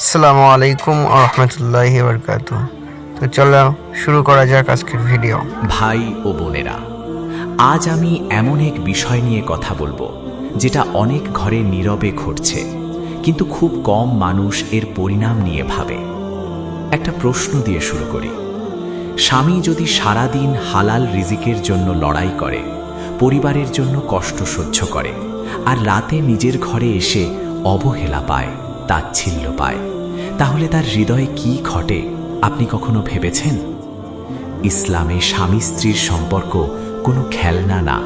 আসসালামু আলাইকুম রহমতুল্লাহ বরকাত তো চলো শুরু করা যাক আজকের ভিডিও। ভাই ও বোনেরা, আজ আমি এমন এক বিষয় নিয়ে কথা বলব, যেটা অনেক ঘরে নীরবে ঘটছে, কিন্তু খুব কম মানুষ এর পরিণাম নিয়ে ভাবে। একটা প্রশ্ন দিয়ে শুরু করি। স্বামী যদি সারাদিন হালাল রিজিকের জন্য লড়াই করে, পরিবারের জন্য কষ্ট সহ্য করে, আর রাতে নিজের ঘরে এসে অবহেলা পায় তাচ্ছিল্য পায়। তাহলে তার হৃদয়ে কি ঘটে, আপনি কখনো ভেবেছেন? ইসলামে স্বামী স্ত্রীর সম্পর্ক কোনো খেলনা না।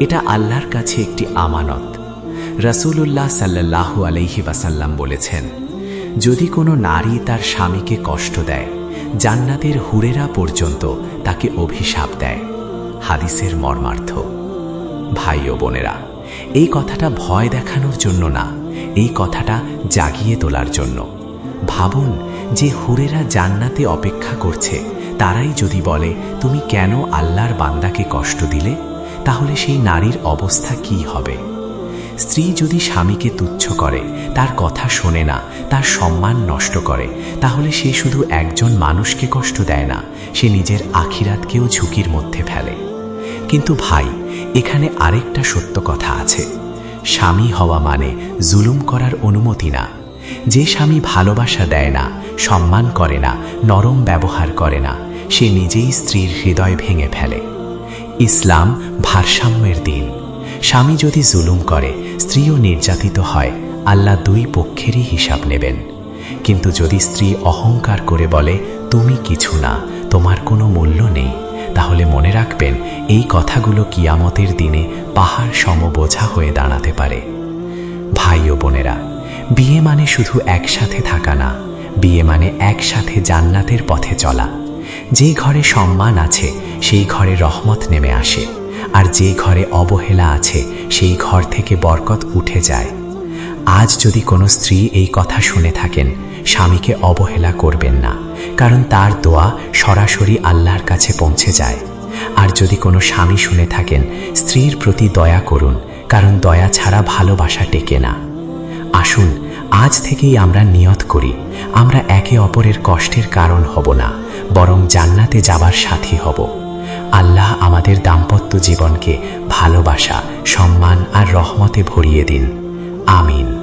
এটা আল্লাহর কাছে একটি আমানত। রাসূলুল্লাহ সাল্লাল্লাহু আলাইহি ওয়াসাল্লাম বলেছেন, যদি কোনো নারী তার স্বামীকে কষ্ট দেয়, জান্নাতের হুরেরা পর্যন্ত তাকে অভিশাপ দেয়। হাদিসের মর্মার্থ। ভাই ও বোনেরা, এই কথাটা ভয় দেখানোর জন্য না। এই কথাটা জাগিয়ে তোলার জন্য। ভাবুন, যে হুরেরা জান্নাতে অপেক্ষা করছে, তারাই যদি বলে, তুমি কেন আল্লাহর বান্দাকে কষ্ট দিলে? তাহলে সেই নারীর অবস্থা কি হবে? স্ত্রী যদি স্বামীকে তুচ্ছ করে, তার কথা শোনে না, তার সম্মান নষ্ট করে, তাহলে সে শুধু একজন মানুষকে কষ্ট দেয় না, সে নিজের আখিরাতকেও ঝুঁকির মধ্যে ফেলে। কিন্তু ভাই, এখানে আরেকটা সত্য কথা আছে। স্বামী হওয়া মানে জুলুম করার অনুমতি না। যে স্বামী ভালোবাসা দেয় না, সম্মান করে না, নরম ব্যবহার করে না, সে নিজেই স্ত্রীর হৃদয় ভেঙে ফেলে। ইসলাম ভারসাম্যের দিন। স্বামী যদি জুলুম করে, স্ত্রীও নির্যাতিত হয়, আল্লাহ দুই পক্ষেরই হিসাব নেবেন। কিন্তু যদি স্ত্রী অহংকার করে বলে, তুমি কিছু না, তোমার কোনো মূল্য নেই, তাহলে মনে রাখবেন, এই কথাগুলো কিয়ামতের দিনে পাহাড় সমবোঝা হয়ে দাঁড়াতে পারে। ভাই ও বোনেরা, বিয়ে মানে শুধু একসাথে থাকা না, বিয়ে মানে একসাথে জান্নাতের পথে চলা। যে ঘরে সম্মান আছে, সেই ঘরে রহমত নেমে আসে। আর যে ঘরে অবহেলা আছে, সেই ঘর থেকে বরকত উঠে যায়। আজ যদি কোনো স্ত্রী এই কথা শুনে থাকেন, স্বামীকে অবহেলা করবেন না, কারণ তার দোয়া সরাসরি আল্লাহর কাছে পৌঁছে যায়। আর যদি কোনো স্বামী শুনে থাকেন, স্ত্রীর প্রতি দয়া করুন, কারণ দয়া ছাড়া ভালোবাসা টেকে না। আসুন, আজ থেকেই আমরা নিয়ত করি, আমরা একে অপরের কষ্টের কারণ হব না, বরং জান্নাতে যাবার সাথী হব। আল্লাহ আমাদের দাম্পত্য জীবনকে ভালোবাসা, সম্মান আর রহমতে ভরিয়ে দিন। আমিন।